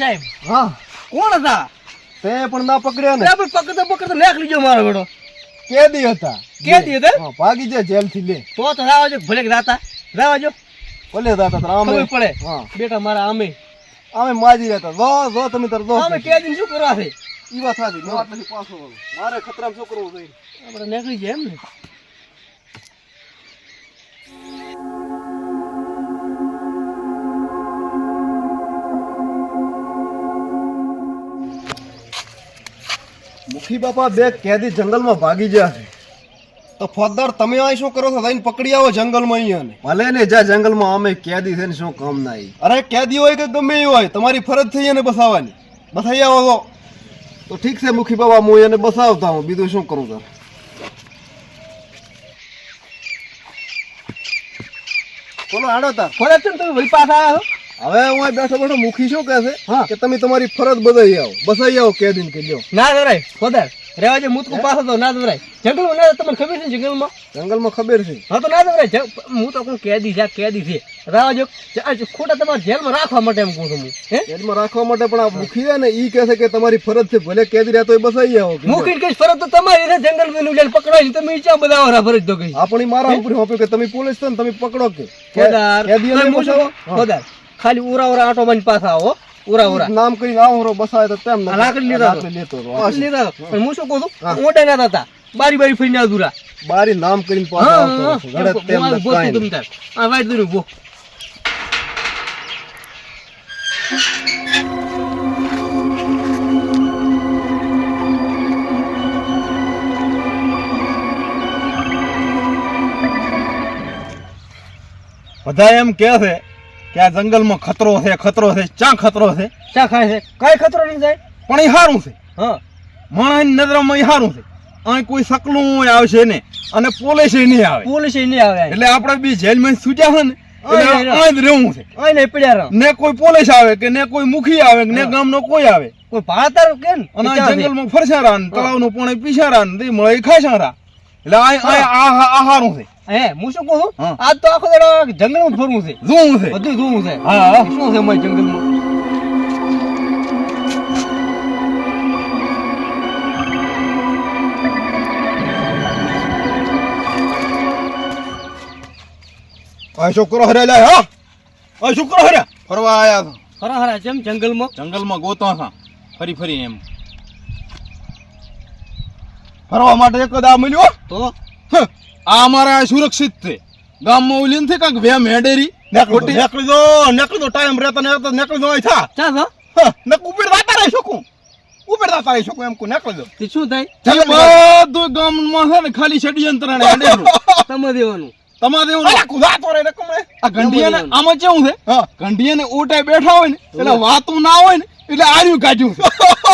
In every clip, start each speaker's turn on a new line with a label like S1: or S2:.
S1: સાહેબ.
S2: હા
S1: કોણ હતા?
S2: તે પણ ના પકડ્યા ને.
S1: આપણે પકડતો પકડતો લેખ લીજો મારો બેડો
S2: કેદી હતા.
S1: કેદી હતા?
S2: હા, ભાગી જાય જેલથી લે.
S1: તો તો રાવાજો ભલે રાતા. રાવજો
S2: ભલે રાતા તારા આમે.
S1: ખબર પડે.
S2: હા.
S1: બેટા મારા આમે.
S2: આમે માજી રહેતા. જો જો તમે તર જો
S1: આમે કે દિન શું કરવા છે?
S2: ઈ વાત સાચી. નો આટલી પાછો મારે ખતરામાં શું કરવું જોઈએ
S1: આપણે નીકળી જાય એમ ને.
S2: મુખી બાપા બે કેદી જંગલમાં ભાગી ગયા છે. તો ફોજદાર તમે અહીં શું કરો છો? જઈને પકડી આવો જંગલમાં અહીંયા ભલે ને જ્યાં જંગલમાં અમે કેદી છે ને શું કામ ના. અરે કેદી હોય કે ગમે એ હોય તમારી ફરજ થઈ એને બસાવવાની. બસાઈ આવો તો ઠીક છે મુખી બાબા હું એને બસાવતા હું બીજું શું કરું તાર બોલો આડો તાર.
S1: છે ને તમે? વળી પાછા આવ્યા છો?
S2: હવે હું બેઠો બેઠો મુખી શું કહે છે? કે તમે તમારી ફરજ બધાઈ આવો. બસાઈ આવો કેદીને કે લ્યો.
S1: ના દોરાય ખોદાર રેવા જે મુતકું પાછો તો ના દોરાય જંગલમાં ના તમને ખબર છે ને જંગલમાં?
S2: જંગલમાં ખબર છે.
S1: હા તો ના દોરાય હું તો કહું કેદી છે કેદી છે. રાવા જો ખોટા તમારે જેલમાં રાખવા માટે એમ કહું છું હું.
S2: જેલમાં રાખવા માટે પણ આ મુખી છે ને ઈ કહે છે કે તમારી ફરજ છે ભલે કેદી રહેતો હોય બસાઈ આવો.
S1: મુખી કઈ ફરજ તો તમારી છે જંગલમાં લઈને પકડવાની તમે ઈચ્છા બધા વાળા ફરજ તો કઈ
S2: આપણી મારા ઉપર હોપ્યું કે તમે પોલીસ છો ને તમે પકડો કે.
S1: ફોદાર
S2: કેદીઓને
S1: તમે ખાલી ઉરા ઉરા આટો મારી પાસે આવો. ઉરા ઉરા.
S2: નામ કરી આવો ઉરો બસાય તો તેમ
S1: ના લાકડી લેતા
S2: લેતો હતા.
S1: પણ હું શું કહું. છું? ઓડા ના હતા બારી બારી ફરીને અધૂરા
S2: બારી નામ કરીને પાછો આવતો
S1: હું.
S2: તેમ ના
S1: ને
S2: કાંઈ
S1: તમ તાર. આ વાઈટ દુરુ બો
S2: બધા એમ કે છે કે આ જંગલમાં ખતરો છે ખતરો છે ચા ખતરો છે?
S1: ચા ખાય છે? કઈ ખતરો નહીં જાય
S2: પણ એ હારું છે.
S1: હા.
S2: માણસની નજરમાં એ હારું છે. અહીં કોઈ સકલું આવશે ને અને પોલીસ નહીં આવે.
S1: પોલીસ નહીં આવે.
S2: એટલે આપણે બી જેલમાં છૂટ્યા છે ને રહેવું છે. ને કોઈ પોલીસ આવે કે ને કોઈ મુખી આવે ને. ગામનો કોઈ આવે.
S1: કોઈ ભાતાર કે
S2: અને. જંગલમાં ફરસારા ને તળાવનું પાણી પીસારા મળે ખાસારા એટલે આ આ આ આ હારું છે.
S1: હે હું શું કહું આજ તો આખો દાડો જંગલમાં ફરવું છે.
S2: જોવું છે?
S1: બધું જોવું છે.
S2: હા, હા.
S1: શું છે અમારી જંગલમાં?
S2: આ છોકરો હરે લે હા? આ છોકરો હરે? ફરવા આયા છો.
S1: ફરા હરા જેમ જંગલમાં?
S2: જંગલમાં ગોતો હતા ફરી ફરી એમ. ફરવા માટે એક દા મળ્યો
S1: તો?
S2: હ, આ અમારે સુરક્ષિત છે. ગામમાં ઓલી નથી કાંક વેમ મેડેરી? નીકળી દો નીકળી દો ટાઈમ રહેતા ને રહેતા નીકળી દો અહીં થા.
S1: ચા છો
S2: હ, ને ઉપર રાતા રહી શકું. ઉપર દાતા રહી શકું એમ કુ નીકળી દો
S1: તે શું થાય?
S2: બધું ગામમાં છે ને ખાલી ષડયંત્ર ને હેડેલું.
S1: તમે દેવાનું.
S2: તમારે એવું અલા કુદાતો રે ને આ ગંઢિયાને આમાં કેવું છે? હા. ગંઢિયાને ઓટાઈ બેઠા હોય ને એટલે વાતું ના હોય ને એટલે આર્યું છે.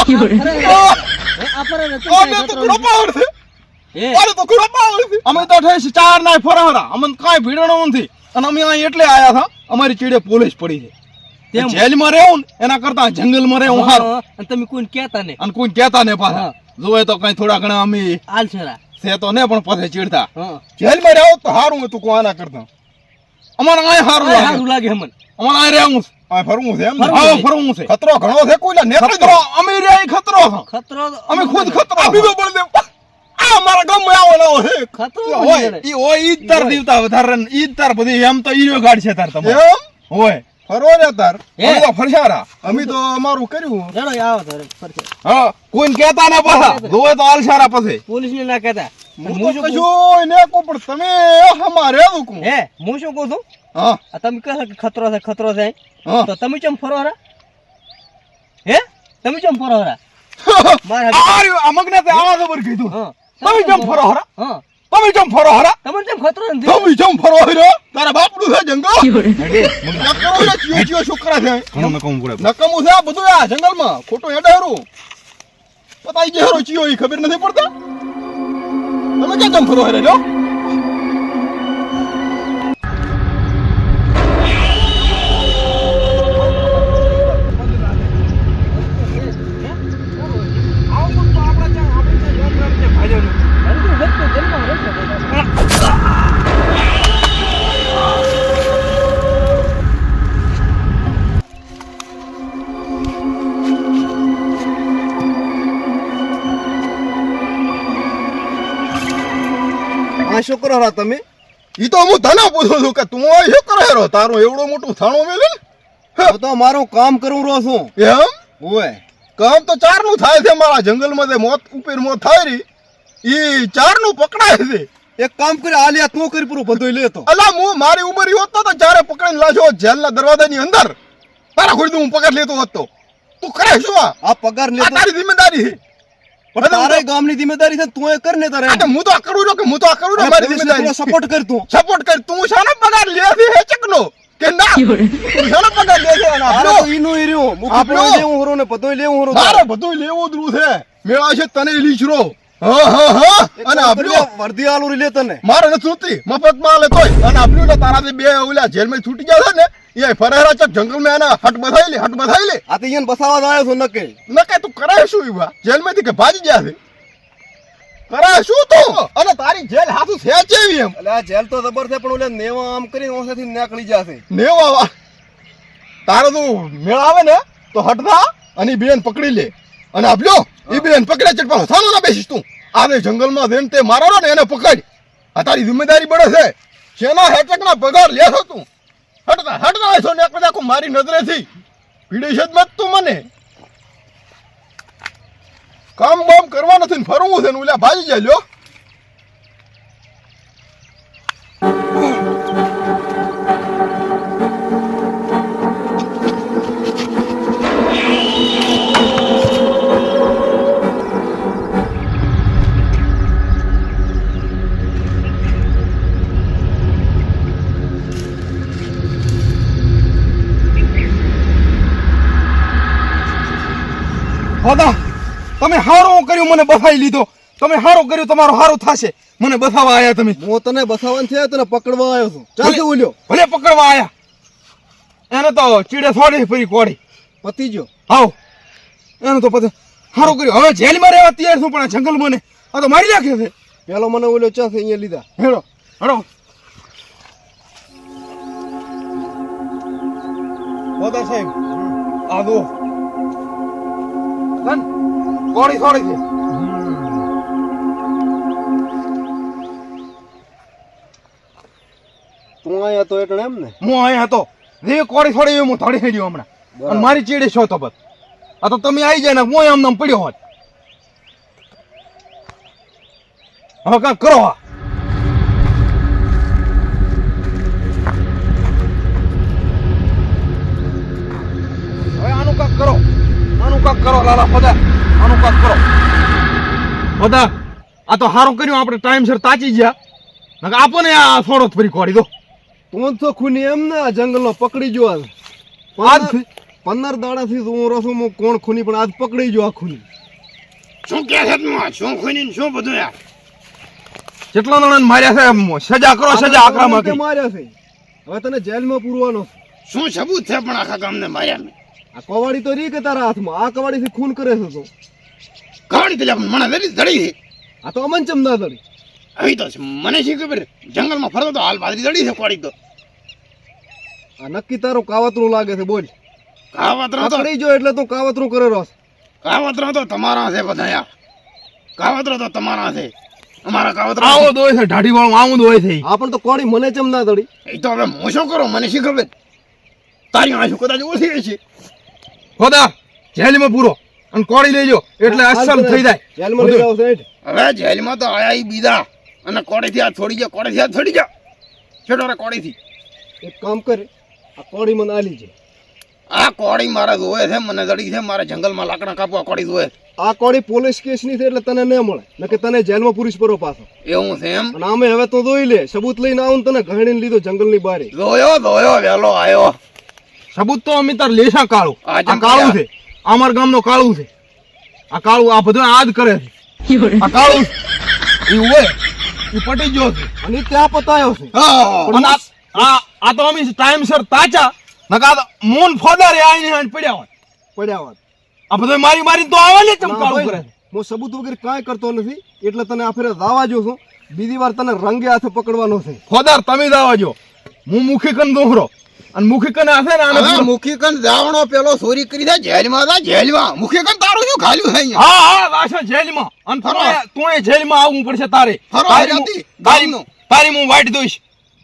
S1: તું
S2: પાવર છે.
S1: હે
S2: અરે તો કુડો પાવર અમે તો ઠેસ ચાર નાય ફરાવરા અમને કાંઈ ભીડણો નથી. અને અમે અહીં એટલે આયા હતા. અમારી ચીડે પોલીસ પડી છે.
S1: તેમ.
S2: જેલમાં રહેવું એના કરતા જંગલમાં રહેવું સારું.
S1: અને તમે કોઈને કહેતા ને
S2: અને કોઈ કહેતા ને પાછા. જોવે તો કઈ થોડા ઘણા અમે
S1: હાલ છરા
S2: છે તો ને પણ પછી ચીડતા. જેલમાં રહેવું તો સારું તું કોઈ કરતા. અમારે અહીં સારું લાગે.
S1: સારું લાગે અમને.
S2: અમારે આ રહેવું આ ફરવું છે એમ
S1: ફરવું
S2: હા
S1: છે.
S2: ફરવું છે. ખતરો ઘણો છે કોઈ ખતરો. અમે રહ્યા ખતરો
S1: ખતરો
S2: અમે ખુદ ખતરો આ દે આ અમારા ગમ આવો
S1: બની
S2: હોય ઈ હોય ઈ તાર દીવતા વધારે ઈ તાર બધી એમ તો ઈનો ગાડ છે તાર તમારે.
S3: એમ?
S2: હોય.
S3: ફરો ને તાર.
S1: હે?
S2: તો ફરસારા.
S3: અમે તો અમારું કર્યું.
S1: ચાલો આવો તારે.
S2: હા કોઈને કહેતા ના પાછા. જોવે તો આલશારા પછી.
S1: પોલીસ ને ના કહેતા.
S3: હું
S1: હું
S3: તો કશું ને કો પણ તમે અમારે દુખું
S1: હે હું શું કહું છું?
S3: હા.
S1: તમે કહો કે ખતરો છે ખતરો છે.
S3: હા.
S1: તો તમે ચમ ફરો રા હે? તમે ચમ ફરો રા મારા
S2: આ રહ્યું, આ મગને તે આવા ખબર કીધું.
S1: હા.
S2: તમે જેમ ફરો હરા?
S1: હા.
S2: તમે જેમ ફરો હરા?
S1: તમને ચમ ખતરો નથી
S2: તમે જેમ ફરો હરા
S3: તારા બાપનું છે જંગલ? નકરું છે ચિયો ચિયો છોકરા છે.
S2: નકમ પડે
S3: નકમું છે આ બધું આ જંગલમાં. ખોટું હેડારું પતાઈ જે હરો ચિયો એ ખબર નથી પડતા? તમે ક્યાં જમ ફરો હેરે લ્યો
S2: શું કરો રહ્યા તમે?
S3: એ તો હું તને પૂછું છું કે તું આ શું કરે રો તારું એવડું મોટું થાણું મેલે
S2: હું. તો મારું કામ કરું રહ્યો છું.
S3: એમ?
S2: ઓય.
S3: કામ તો ચારનું થાય છે મારા જંગલમાં જે મોત ઉપર મોત થાય રહી એ ચારનું પકડાય છે.
S2: એક કામ કરી આલિયા તું કરી પૂરું બધું લેતો
S3: અલા હું મારી ઉંમર હોત તો ચારે પકડીને લાજો જેલના દરવાજાની અંદર. તારા ખોડી હું પગાર લેતો હોત તો. તું કરે શું આ?
S2: આ પગાર
S3: આ
S2: લેતો
S3: તારી જિમ્મેદારી છે.
S2: પણ તારે ગામની જિમ્મેદારી છે તું એ કર ને તારે.
S3: હું તો કરું કે હું તો કરું છું મારી જિમ્મેદારી.
S2: સપોર્ટ કર તું.
S3: સપોર્ટ કર. તું શાનો પગાર લે છે હેચકનો? કે ના? શાનો પગાર લે છે
S2: ઈનું મુખી લેવું હરો ને લેવું હરો
S3: બધું લેવું દરું છે. મેળા છે તને લીચરો હા હા હા અને આપણો
S2: વર્દી આલુ તને.
S3: મારે નથી જોતી મફતમાં લે તોય. અને આપણું ને તારાથી બે ઓલા જેલમાં છૂટી ગયા છે ને એ ફરેરા ચક જંગલમાં એના હટ બધાઈ લે હટ બધાઈ લે.
S2: આ તો ઈયન બસાવા આવ્યો છું નકે
S3: નકે તું કરે શું ઈવા? જેલમાંથી કે ભાજી ગયા છે? કરે શું તું? અને તારી જેલ હાથું છે જેવી એમ?
S2: એટલે જેલ તો જબર છે પણ ઓલે નેવા આમ કરીને ઓસેથી નીકળી જશે
S3: નેવા તારો તું મેળ આવે ને તો હટતા અને બેન પકડી લે. અને આપ્યો એ બેન પકડે ચટપા સાનો ના બેસીશ તું. આવે જંગલમાં જેમ તે મારો ને એને પકડ. આ તારી જિમ્મેદારી બળે છે. શેના હેટકના પગાર લેશો તું? હટતા હટતા છો ને એક બધા મારી નજરેથી. પીડી છે મત તું મને. કામ બામ કરવા નથી ફરવું છે ને ઓલા ભાજી જાય લ્યો.
S4: મને બસાઈ લીધો. તમે હારું કર્યું તમારું હારું થશે. મને બસાવા આયા તમે.
S2: હું તને બસાવાનું છે તને પકડવા આવ્યો છું. ચાલશે બોલ્યો
S4: ભલે પકડવા આયા. એને તો ચીડે થોડી ફરી કોડી.
S2: પતી ગયો
S4: આવો એને તો પછી હારું કર્યું. હવે જેલમાં રહેવા તૈયાર છું પણ આ જંગલમાં ને આ તો મારી નાખે છે.
S2: પેલો મને ઓલ્યો ચાલશે અહીંયા લીધા.
S4: હેડો હેડો. સાહેબ. આ દો કોડી થોડી છે.
S2: તું અહીંયા તો એટલે એમ ને?
S4: હું અહીંયા હતો રે કોરી થોડી હું ધડી ગયો હમણાં. અને મારી ચીડે છો તો બસ. આ તો તમે આવી જાય ને હું એમ નામ પડ્યો હોત. હવે કાંક કરો આ હવે આનું કાંક કરો. આનું કાંક કરો લાલા બધા આનું કાંક કરો. બધા આ તો સારું કર્યું આપણે ટાઈમસર તાચી ગયા. આપો ને આ થોડો ફરી કોડી દો
S2: તો ખૂની એમ ને આ જંગલનો પકડી જો આજ પંદર- દાડા દાડાથી તો હું રસું હું કોણ ખૂની પણ આજ પકડી જો આ ખૂની.
S5: શું કે છે? શું ખૂની શું બધું યાર?
S4: જેટલા જણાને માર્યા છે સજા કરો સજા આકરામાં
S2: તે માર્યા છે. હવે તને જેલમાં પૂરવાનો
S5: શું સબૂત છે પણ આખા ગામને માર્યા મેં?
S2: આ કવાડી તો રી કે તારા હાથમાં. આ કવાડીથી ખૂન કરે છે તો.
S5: કવાડી તો મને ધડી છે.
S2: આ તો અમન ચમ ના ધરી
S5: આવી તો મને શી ખબર? જંગલમાં ફરતો તો હાલ બાજરી ધડી છે કવાડી તો.
S2: આ નક્કી તારું કાવતરું લાગે છે બોલ.
S5: કાવતરો તો
S2: પડી જો એટલે તું કાવતરું કરે રોસ
S5: કાવતરો તો તમારા છે બધા યાર કાવતરો તો તમારા છે. અમારા કાવતરો
S4: આવો દોય છે ઢાઢી વાળું આવું દોય છે.
S2: આ પણ તો કોડી મને ચમ ના દડી?
S5: એ તો હવે હું શું કરું? મને શી ખબર? તારી આંસુ કદાચ ઓછી છે
S4: ખોદા જેલમાં પૂરો. અને કોડી લેજો એટલે અસલ થઈ જાય.
S2: જેલમાં લઈ જાવ સેઠ
S5: હવે જેલમાં તો આયા ઈ બીજા. અને કોડીથી આ છોડી ગયા કોડીથી આ છોડી ગયા. છોડો રે કોડીથી
S2: એક કામ કર. આ કોડી મને આલી છે.
S5: આ કોળી મારે જોવે છે મને જડી છે મારે જંગલમાં લાકડા કાપવા કોળી જોવે
S2: આ કોળી પોલીસ કેસની છે એટલે તને ન મળે નકે તને જેલમાં પૂરીશ પરો પાછો.
S5: એવું છે એમ?
S2: અને અમે હવે તો જોઈ લે સબૂત લઈને આવું તને ઘણીને લીધો જંગલની બારે.
S5: જોયો જોયો વેલો આવ્યો
S4: સબૂત તો અમે તાર લેશા કાળું.
S5: આ
S4: કાળું છે. અમાર ગામનો કાળું છે. આ કાળું આ બધું આ જ કરે છે. આ કાળું ઈ હોય ઈ પટી ગયો છે.
S2: અને ત્યાં પતાયો છે.
S5: હા.
S4: આ- આ તો અમે ટાઈમસર તાચા નકા તો મૂન ફોદારે આઈને આઈને પડ્યા હોય
S2: પડ્યા હોત.
S4: આ બધું મારી મારી તો આવા ને ચમ
S2: ના
S4: કાળું
S2: ભાઈ,
S4: કરે.
S2: હું સબૂત વગેરે કાંઈ કરતો નથી એટલે તને આ ફેરે દાવા જો છું. બીજી વાર તને રંગે હાથે પકડવાનો છે.
S4: ખોદાર તમે દાવા જો. હું મુખી કન દોહરો. અને મુખી કન હશે ને આને
S5: મુખી કન જાવણો પેલો ચોરી કરી દે જેલમાં હતા જેલમાં. મુખી કન તારું શું ખાલ્યું છે અહીંયા?
S4: હા હા રાશા જેલમાં. અને
S5: ફરો.
S4: તું એ જેલમાં આવવું પડશે તારે.
S5: ફરો
S4: તારી તારી તારી હું વાટ દઈશ.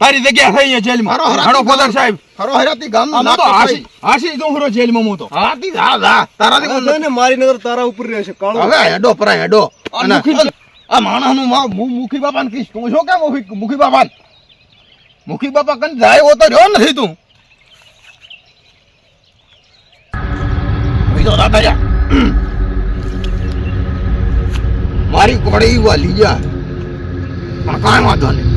S4: તારી જગ્યા થઈ જેલમાં.
S3: હારો
S4: ફોદર સાહેબ.
S3: હરો હરાતી ગામનું
S4: આમ તો હાસી
S3: કપાઈ.
S4: હાસી હરો જેલમાં હું તો.
S3: હાથી જા જા તારાથી
S2: આ
S3: કોણ
S2: છે ને મારી નજર તારા ઉપર રહેશે કાળો.
S3: હવે હેડો પરાય હેડો.
S4: આ
S3: માણસનું માં મુખી બાપાને કહીશ. તું શું કે મુખી મુખી બાપાને? મુખી બાપા કન જાય હોતો રહ્યો નથી તું. બીજો તો દાદા મારી કોડી વાલી જા પણ કાંઈ વાંધો નહીં.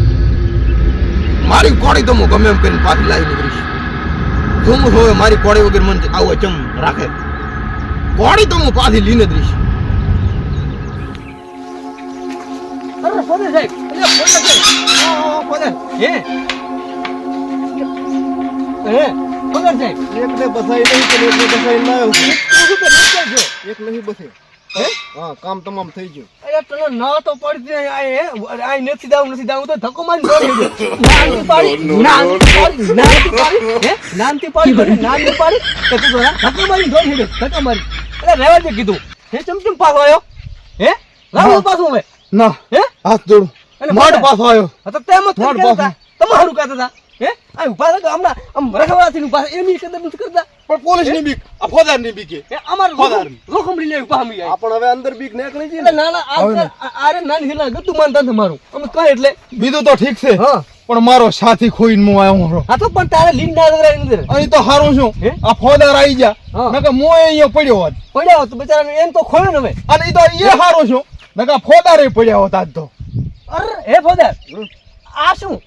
S3: મારી કોડી તો હું ગમે એમ કરીને પાછી લાવી નીકળીશ ધૂમ હોય મારી કોડી વગર મને આવું ચમ રાખે. કોડી તો હું પાછી લઈને
S1: હે?
S2: એક નહીં બસે
S1: હે?
S2: હા કામ તમામ થઈ ગયું.
S1: અરે તને ના તો પડતી આ નથી દાવું નથી દાવું તો ધક્કો મારી. નાનથી પાડી નાનથી પાડી નાનથી પાડી હે? નાનથી પાડી તો તું તો ધક્કો મારી દોડી દેજો. ધક્કો મારી અરે રહેવા દે કીધું. હે ચમ ચમ પાછો આવ્યો? હે? લાવો પાછો હવે.
S3: ના.
S1: હે?
S3: હાથ જોડું.
S1: અને
S3: પાછો આવ્યો.
S1: હા તો તેમ જ
S3: તમારું
S1: હતા. તમે હારું કહેતા હતા. હે? આ ઊભા હતા હમણાં આમ રખવાથી ઊભા. એની કદર નથી કરતા
S3: પણ પોલીસની બીક. આ ફોદારની બીક
S1: હે અમાર
S3: ફોદાર
S1: લોખમડી લેવી પામી
S2: આ પણ હવે અંદર બીક નીકળી ગઈ
S1: એટલે
S2: ને
S1: નાના આ આરે નાની હેલા ગતું માનતા તમારું અમે કહે એટલે
S3: બીજું તો ઠીક છે
S1: હા.
S3: પણ મારો સાથી ખોઈને હું આવ્યો હરો
S1: આ તો પણ તારે લીંક ના દગરા અંદર.
S3: અહીં તો હારું છું.
S1: હે?
S3: આ ફોદાર આવી જા
S1: હા.
S3: નકર મોય અહીંયા પડ્યો હોત.
S1: પડ્યા હોત તો બિચારાને એમ તો ખોયો ને હવે.
S3: અને ઈ તો એ હારું છું. નકર ફોદારે પડ્યા હોત આજ તો.
S1: અરે હે ફોદાર? આ શું?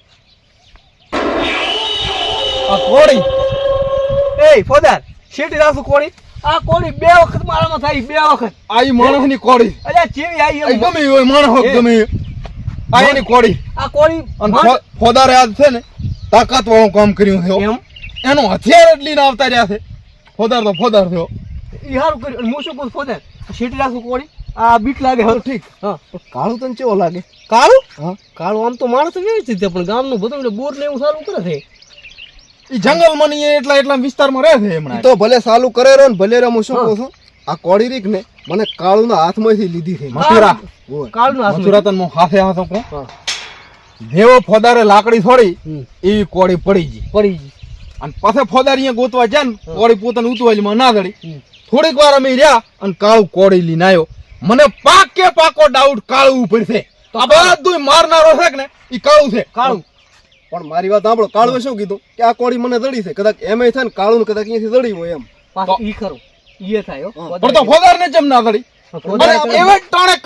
S3: આ કોળી.
S1: એ ફોદર શેટી રાખું કોળી? આ કોળી બે વખત મારામાં થાય બે વખત.
S3: આઈ માણસની કોળી.
S1: અલ્યા ચેવી આઈ
S3: ગમે હોય માણસ ગમે આ એની કોળી.
S1: આ
S3: કોળી ફોદારે આજ છે ને તાકાત વાળું કામ કર્યું છે એનો હથિયાર જ લઈને આવતા રહ્યા છે. ફોદાર તો ફોદાર થયો
S1: એ સારું કર્યું. હું શું કહું ફોદર શેટી રાખું કોળી? આ બીક લાગે હવે ઠીક. હા.
S2: કાળું તને કેવો લાગે?
S1: કાળું?
S2: હા.
S1: કાળું આમ તો માણસ વ્યવસ્થિત છે પણ ગામનું બધું બોર ને એવું સારું કરે છે.
S3: ઈ જંગલમાં એટલા એટલા વિસ્તારમાં રહે છે હમણાં.
S2: તો ભલે સાલું કરે રહ્યો ને ભલે રહ્યો હું. શું કહું છું આ કોળી રીક ને મને કાળુના હાથમાંથી લીધી છે.
S3: મથુરા.
S1: કાળુ ના
S3: મથુરા તને હું હાથે હાથો કહું? જેવો ફોદારે લાકડી છોડી એવી કોળી પડી ગઈ.
S1: પડી ગઈ.
S3: અને પાછે ફોદાર અહીંયા ગોતવા જાય ને કોડી પોતાની ઉતવાલીમાં ના દડી. થોડીક વાર અમે રહ્યા અને કાળુ કોળી લઈને આવ્યો. મને પાકે પાકો ડાઉટ કાળું ઉપર છે. આ બધું મારનારો છે ને એ કાળું છે.
S1: કાળું.
S2: પણ મારી વાત સાંભળો કાળુએ શું કીધું? કે આ કોળી મને દડી છે. કદાચ એમ થાય ને કાળું કદાચ અહીંયાથી દડી હોય એમ.
S1: ઈ ખરું. ઈ થાય
S3: પણ તો ફોદાર ને ચમ ના દડી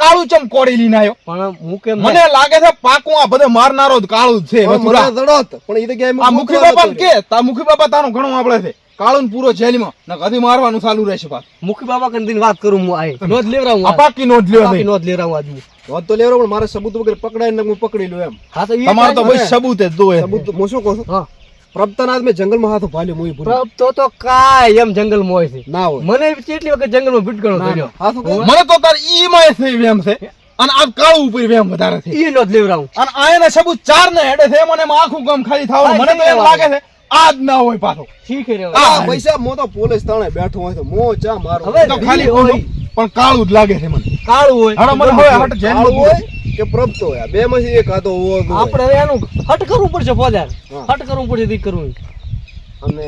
S3: કાળું ચમ કોળી લઈને આવ્યો.
S1: પણ હું કેમ
S3: મને લાગે છે પાકું આ બધે મારનારો જ કાળું જ છે
S2: પણ એ તો
S3: આ મુખી બાપા કે તા મુખી બાપા તારું ઘણું આપણે છે. કાળું પૂરો જેલમાં. ને કદી મારવાનું ચાલુ રહેશે પાછ.
S1: મુખી બાબા કંદીન વાત કરું હું આય. નોંધ લેવરાવું
S3: આ પાકી નોંધ
S1: બાકી
S3: નહીં.
S1: નોંધ લેવરાવું આજ હું.
S2: રહ્યો. તો પણ મારે સબૂત વગર પકડાઈને હું પકડી લઉં એમ.
S1: હા તો
S3: તમારો તો ભાઈ સબૂત જ દો
S2: સબૂત હું શું કહું છું?
S1: હા.
S2: પ્રભતાનાથ મેં જંગલમાં હાથો ભાલ્યો મુઈ ભૂલ.
S1: પ્રભ તો તો કાય એમ જંગલમાં હોય છે.
S2: ના હોય.
S1: મને કેટલી વખત જંગલમાં ભીટકણો
S2: ઉપર
S3: મને તો તાર ઈ માં છે એમ છે. અને આ કાળું ઉપર વેમ વધારે છે.
S1: ઈ નોંધ લેવરાવું.
S3: અને આયના સબૂત ચાર ને હેડે છે મને આખું કામ ખાલી થાવ મને તો એમ લાગે છે આ જ ના હોય પાછો.
S1: ઠીક રહ્યો
S2: આ પૈસા મો તો પોલીસ તાણે બેઠો હોય તો મો ચા મારો.
S1: હવે
S3: તો ખાલી
S1: હોય.
S3: પણ કાળું જ લાગે છે મને.
S1: કાળું હોય.
S3: હાલો મને હોય હટ
S2: જેન હોય કે પ્રભતો હોય. બે માંથી એક આતો હોવો
S1: આપણે હવે એનું હટ કરવું પડશે ફોદાર હટ કરવું પડશે દી કરવું
S2: અને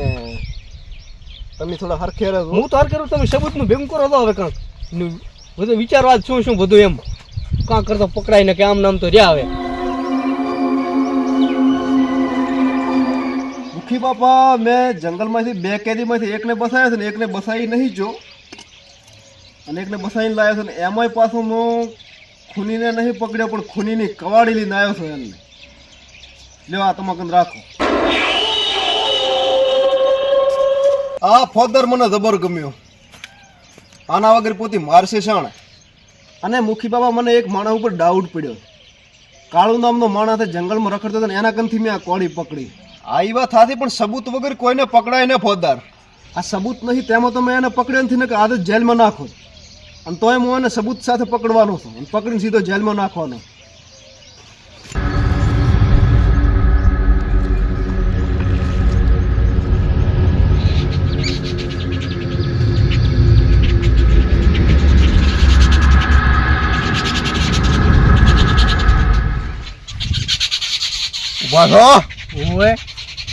S2: તમે થોડા હરખે રહો
S1: હું તો હર કરું તમે સબૂતનું ભેગું કરો તો હવે કાંક બધું વિચારવા શું શું બધું એમ. કાંક કરતો પકડાય ને કે આમ નામ તો રહ્યા હવે.
S2: મુખી બાપા, મેં જંગલમાંથી બે કેદીમાંથી એકને બસાયો છે ને એકને બસાઈ નહીં જો. અને એકને બસાવીને લાવ્યો છે ને એમાંય પાછો હું ખૂનીને નહીં પકડ્યો, પણ ખૂનીની કવાડી લઈને આવ્યો છું એમને. લ્યો આ તમે રાખો. આ ફોદર મને જબર ગમ્યો. આના વગર પોતી મારશે શાણે. અને મુખી બાબા મને એક માણસ ઉપર ડાઉટ પડ્યો. કાળુ નામનો માણસ જંગલમાં રખડતો હતો ને એના કંથી મેં આ કોળી પકડી. આ ઈ થાતી પણ સબૂત વગર કોઈને પકડાય ને ફોજદાર. આ સબૂત નહીં તેમાં તો મેં એને પકડ્યો નથી ને કે આદત જેલમાં નાખો. અને તોય હું એને સબૂત સાથે પકડવાનો છું. અને પકડીને સીધો જેલમાં નાખવાનો.
S3: ઊભા થો
S1: ઓય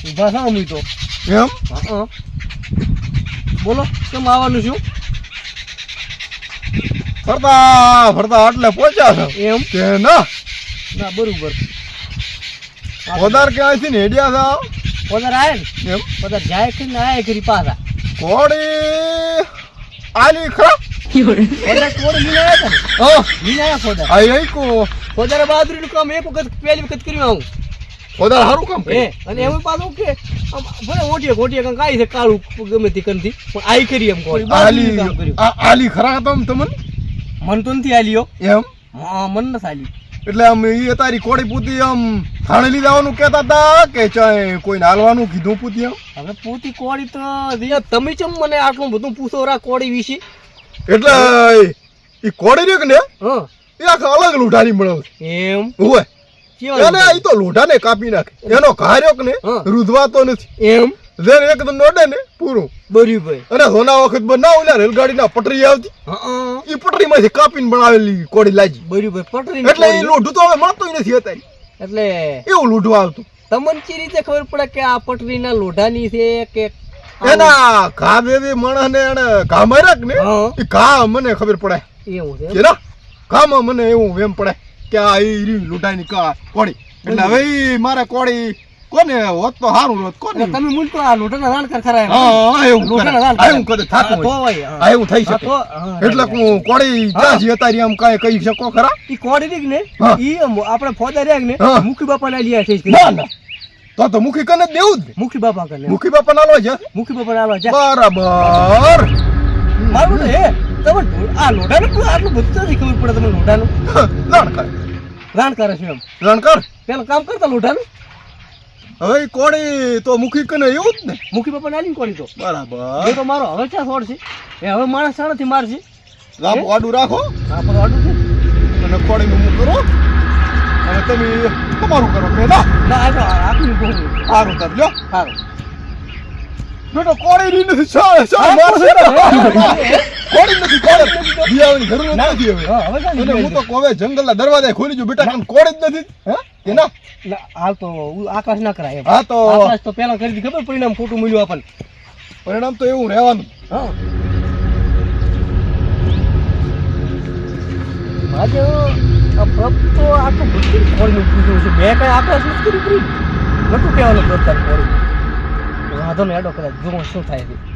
S1: ઊભા થા અમી તો.
S3: એમ?
S1: બોલો કેમ આવવાનું છું?
S3: ફરતા ફરતા આટલે પહોંચ્યા છો?
S1: એમ?
S3: કે ના?
S1: ના બરોબર.
S3: પધાર ક્યાંથી ને હેડ્યા થા
S1: પધાર આવે ને?
S3: એમ?
S1: પધાર જાય કે ના આવે કરી પાછા?
S3: કોડી આલી ખરા?
S1: પધાર કોડ મીને આયા તા ને?
S3: હા.
S1: મીને આયા પધાર
S3: આ એક
S1: પધાર બહાદુરીનું કામ એક વખત પહેલી વખત કર્યું આવું.
S3: વધારે સારું કામ કરે
S1: અને એમ પાછું કે ભલે ઓટીએ ગોટીએ કંઈક આવી છે કાળું ગમે તે કંથી પણ આઈ કરી એમ કોઈ
S3: આલી આલી ખરા હતા તમને?
S1: મન તો નથી આલીઓ
S3: એમ?
S1: હા મન નથી આલી.
S3: એટલે આમ એ તારી કોડી પૂતી આમ થાણે જવાનું કહેતા હતા કે કોઈને હાલવાનું કીધું પૂતી આમ?
S1: હવે પોતી કોડી તો તમે ચમ મને આટલું બધું પૂછો રા કોડી વિશે?
S3: એટલે એ કોડી રહ્યો કે ને?
S1: હા.
S3: એ આખા અલગ લોઢાની મળે.
S1: એમ?
S3: હોય એને તો લોઢાને કાપી નાખે. એનો ઘાર્યો ને રૂધવાતો નથી.
S1: એમ?
S3: જેને એકદમ નોડે ને પૂરું.
S1: બરાબર
S3: અને સોના વખત બનાવ ઓલા રેલગાડીના પટરી આવતી.
S1: હા
S3: એ પટરીમાંથી કાપીને બનાવેલી કોડી લાજી.
S1: બરાબર પટરી
S3: એટલે એ લોઢું તો હવે મળતું નથી અત્યારે.
S1: એટલે
S3: એવું લોઢું આવતું.
S1: તમને રીતે ખબર પડે કે આ પટરીના લોઢાની છે કે
S3: એના ઘા માણસ ને એને ઘા માર્યા ને ઘા મને ખબર પડે
S1: એવું છે
S3: ઘામાં મને એવું એમ પડે કે આ ઈ લૂંટાઈ કોડી એટલે હવે મારે કોડી કોને હોત તો સારું હોત કોને?
S1: તમે તો આ લોઢાના રાણ કર ખરા
S3: હા એવું કરે.
S1: રાણ.
S3: એવું કરે થાતું હોય. એવું થઈ શકે. એટલે હું કોડી જ્યાં અતારી આમ કાય કહી શકો ખરા?
S1: ઈ કોડી દીક ને. ઈ આપણે ફોદા રહ્યા ને મુખી બાપા ના લીયા છે
S3: ના ના. તો તો મુખી કને દેવું જ
S1: મુખી બાપા કને.
S3: મુખી બાપા નાલો છે
S1: મુખી બાપા ના છે
S3: બરાબર.
S1: મારું તો હે. તમે આ લોઢાનું આટલું બધું નથી ખબર પડે તમે લોઢાનું?
S3: લણ કર
S1: રાણ કરે છે એમ.
S3: લણ કર
S1: પેલા કામ કરતા લોઢાનું?
S3: હવે ઈ તો મુખી કને એવું જ ને?
S1: મુખી બાપા નાલી કોડી તો.
S3: બરાબર.
S1: એ તો મારો હવે ક્યાં છોડ છે? એ હવે માણસ શાણથી મારશે
S3: લાંબુ આડું રાખો.
S1: પર આડું છે.
S3: અને કોડીનું મું કરો. અને તમે તમારું કરો. કે ના
S1: આ તો આપણી બહુ
S3: સારું કરજો.
S1: સારું
S3: બેટો કોડી ની નથી
S1: હા,
S3: મારશે? કોડી નથી કોડી દિયાવાની જરૂર નથી હવે
S1: હા
S3: તો કોવે જંગલના દરવાજા ખોલી જો બેટા કારણ કોડી જ નથી હે કે ના
S1: હાલ તો આકાશ ના કરાય
S3: હા તો
S1: આકાશ તો પેલા કરી દીધી ખબર પરિણામ ખોટું મળ્યું આપણને
S3: પરિણામ તો એવું રહેવાનું
S1: હા આજે આ પ્રભ તો આખું બધું કોળીનું પૂછ્યું છે મેં કઈ આકાશ નથી કર્યું નતું કહેવાનું પ્રભ તારી કોળી વાંધો નહીં એડો કદાચ. જુઓ શું થાય છે.